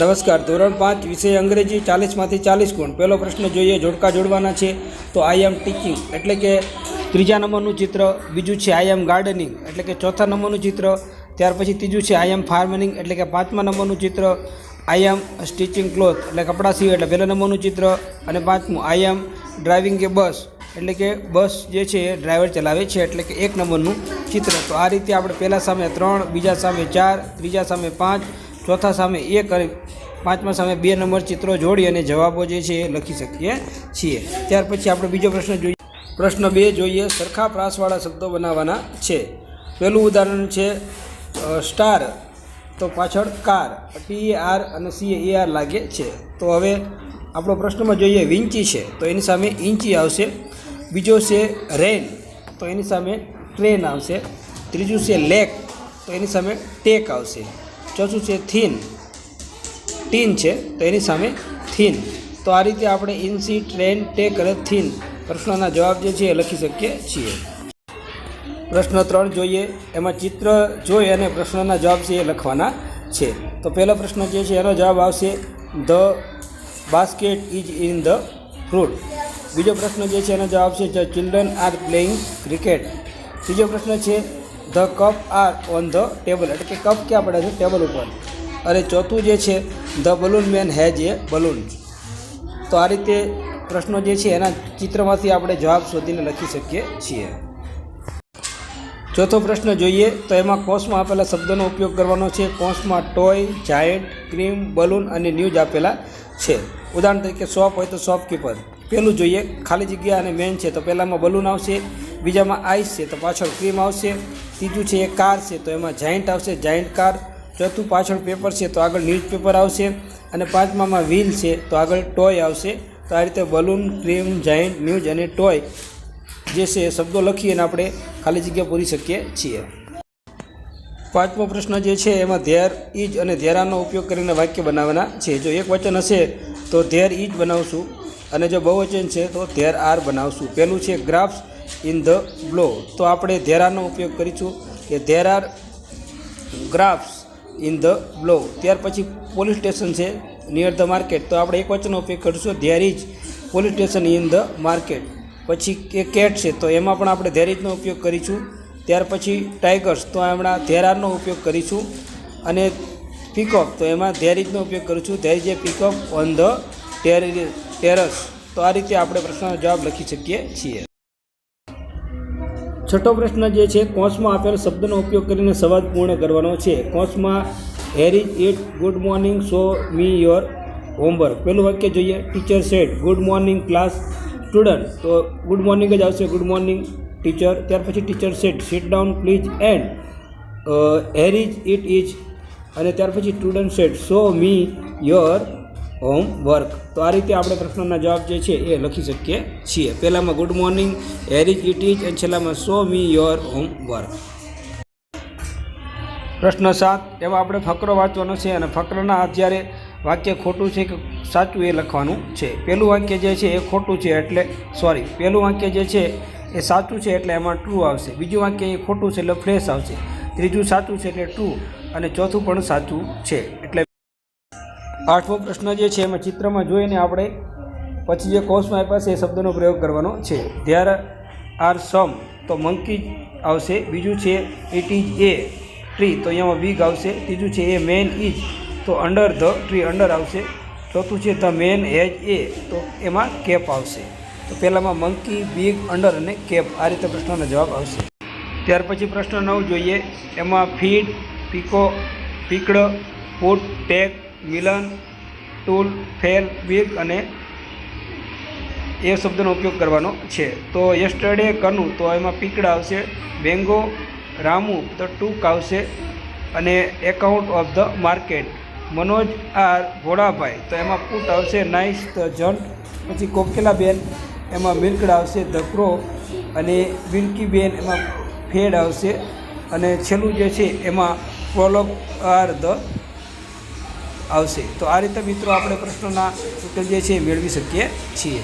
નમસ્કાર. ધોરણ પાંચ વિષય અંગ્રેજી ચાલીસમાંથી ચાલીસ ગુણ. પહેલો પ્રશ્ન જોઈએ, જોડકા જોડવાના છે. તો આઈ એમ ટીચિંગ એટલે કે ત્રીજા નંબરનું ચિત્ર, બીજું છે આઈ એમ ગાર્ડનિંગ એટલે કે ચોથા નંબરનું ચિત્ર, ત્યાર પછી ત્રીજું છે આઈ એમ ફાર્મનિંગ એટલે કે પાંચમા નંબરનું ચિત્ર આઈ એમ સ્ટિચિંગ ક્લોથ એટલે કપડાં સીવે એટલે પહેલા નંબરનું ચિત્ર અને પાંચમું આઈ એમ ડ્રાઇવિંગ કે બસ એટલે કે બસ જે છે એ ડ્રાઈવર ચલાવે છે. એટલે કે એક નંબરનું ચિત્ર. તો આ રીતે આપણે પહેલા સામે ત્રણ, બીજા સામે ચાર, ત્રીજા સામે પાંચ ચોથા સામે એક અને પાંચમા સામે બે નંબર ચિત્રો જોડી અને જવાબો જે છે એ લખી શકીએ છીએ. ત્યાર પછી આપણે બીજો પ્રશ્ન જોઈએ. પ્રશ્ન બે જોઈએ, સરખા પ્રાસવાળા શબ્દો બનાવવાના છે. પહેલું ઉદાહરણ છે સ્ટાર. તો પાછળ કાર. ટી આર અને સી એ આર લાગે છે. તો હવે આપણો પ્રશ્નમાં જોઈએ, વિંચી છે. તો એની સામે ઇંચી આવશે. બીજો છે, રેન. તો એની સામે ટ્રેન આવશે. ત્રીજું છે, લેક. તો એની સામે ટેક આવશે. ચોથું છે થીન. ટીન છે, તો એની સામે થીન. તો આ રીતે આપણે ઇન્સી ટ્રેન ટેક અને થીન. પ્રશ્નોના જવાબ જે છે એ લખી શકીએ છીએ. પ્રશ્ન ત્રણ જોઈએ, એમાં ચિત્ર જોઈ અને પ્રશ્નોના જવાબ છે એ લખવાના છે. તો પહેલો પ્રશ્ન જે છે, એનો જવાબ આવશે, the basket is in the fruit. બીજો પ્રશ્ન જે છે, એનો જવાબ છે the children are playing cricket. ત્રીજો પ્રશ્ન છે the cup are on the table. એટલે કે કપ ક્યાં પડે છે? ટેબલ ઉપર. અને ચોથું જે છે, the balloon man has a balloon. તો આ રીતે પ્રશ્નો જે છે, એના ચિત્રમાંથી આપણે જવાબ શોધીને લખી શકીએ છીએ. ચોથો પ્રશ્ન જોઈએ, તો એમાં કોષમાં આપેલા શબ્દોનો ઉપયોગ કરવાનો છે. કોષમાં ટોય, જાયન્ટ, ક્રીમ, બલૂન અને ન્યૂઝ આપેલા છે. ઉદાહરણ તરીકે શોપ હોય તો શોપકીપર. પહેલું જોઈએ, ખાલી જગ્યા અને મેન છે, તો પહેલાંમાં બલૂન આવશે. બીજામાં આઈસ છે, તો પાછળ ક્રીમ આવશે, ત્રીજું છે એ કાર છે, તો એમાં જાયન્ટ આવશે, જાયન્ટ કાર. ચોથું પાછળ પેપર છે, તો આગળ ન્યૂઝપેપર આવશે, અને પાંચમામાં વ્હીલ છે, તો આગળ ટોય આવશે. તો આ રીતે બલૂન, ક્રીમ, જાયન્ટ, ન્યૂઝ અને ટોય જે છે એ શબ્દો લખી અને આપણે ખાલી જગ્યા પૂરી શકીએ છીએ. પાંચમો પ્રશ્ન જે છે, એમાં ધેર ઇજ અને ધેરાનો ઉપયોગ કરીને વાક્ય બનાવવાના છે. જો એક વચન હશે, તો ધેર ઇજ બનાવશું, અને જો બહુવચન છે, તો ધેર આર બનાવશું. પહેલું છે ગ્રાફ્સ ઇન ધ બ્લો તો આપણે ધેરાનો ઉપયોગ કરીશું કે there are graphs in the blow ત્યાર પછી પોલીસ સ્ટેશન છે નિયર ધ માર્કેટ તો આપણે એક વચનનો ઉપયોગ કરીશું there is police station in the market પછી કે કેટ છે, તો એમાં પણ આપણે ધેર ઇજનો ઉપયોગ કરીશું. ત્યાર પછી ટાઈગર્સ તો હમણાં ધેરારનો ઉપયોગ કરીશું. અને પિકઅપ તો એમાં ધેર ઇજનો ઉપયોગ કરીશું. There is a pickup on the tear terrace તો આ રીતે આપણે પ્રશ્નનો જવાબ લખી શકીએ છીએ. છઠ્ઠો પ્રશ્ન જે છે કોષમાં આપેલ શબ્દનો ઉપયોગ કરીને સંવાદ પૂર્ણ કરવાનો છે. કોષમાં હેરી it good morning so me your homework પહેલું વાક્ય જોઈએ teacher said good morning class student તો ગુડ મોર્નિંગ જ આવશે ગુડ મોર્નિંગ ટીચર ત્યાર પછી teacher said sit down please and here is it is અને ત્યાર પછી student said so me your homework તો આ રીતે આપણે પ્રશ્નના જવાબ જે છે એ લખી શકીએ છીએ. પહેલાંમાં good morning here is it is અને છેલ્લામાં સો મી યોર હોમવર્ક પ્રશ્ન સાત, એમાં આપણે ફકરો વાંચવાનો છે અને ફકરના જ્યારે વાક્ય ખોટું છે કે સાચું એ લખવાનું છે. પહેલું વાક્ય જે છે એ ખોટું છે એટલે સોરી પહેલું વાક્ય જે છે એ સાચું છે એટલે એમાં ટ્રુ આવશે. બીજું વાક્ય એ ખોટું છે એટલે ફ્રેશ આવશે. ત્રીજું સાચું છે એટલે ટ્રુ અને ચોથું પણ સાચું છે એટલે આઠમો પ્રશ્ન જે છે, એમાં ચિત્રમાં જોઈને આપણે પછી જે કોર્સમાં આપ્યા છે, એ શબ્દનો પ્રયોગ કરવાનો છે. ધ્યાર આર સમ, તો મંકી આવશે. બીજું છે ઇટ ઇઝ એ ટ્રી તો અહીંયામાં વીગ આવશે. ત્રીજું છે, એ મેન ઇઝ તો અંડર ધ ટ્રી અંડર આવશે. ચોથું છે ધ મેન હેજ એ તો એમાં કેપ આવશે. તો પહેલાંમાં મંકી બિગ અંડર અને કેપ આ રીતે પ્રશ્નનો જવાબ આવશે. ત્યાર પછી પ્રશ્ન નવ જોઈએ. એમાં ફીડ પીકો, પીકડ પુટ ટેક મિલન, ટૂલ, ફેલ બિગ અને એ શબ્દનો ઉપયોગ કરવાનો છે. તો યસ્ટરડે કનું, તો એમાં પીકડા આવશે. બેંગો રામુ તો ટૂંક આવશે. અને account of the market, Manoj are Bholabhai. તો એમાં પુટ આવશે નાઇસ ધ જન્ટ પછી કોકેલાબેન એમાં મિલ્કડ આવશે, ધ ક્રો. અને વિલ્કીબેન, એમાં ફેડ આવશે. અને છેલ્લું જે છે, એમાં પ્રોલોગ આર ધ આવશે. તો આ રીતે મિત્રો આપણે પ્રશ્નોના ઉત્તર જે છે મેળવી શકીએ છીએ.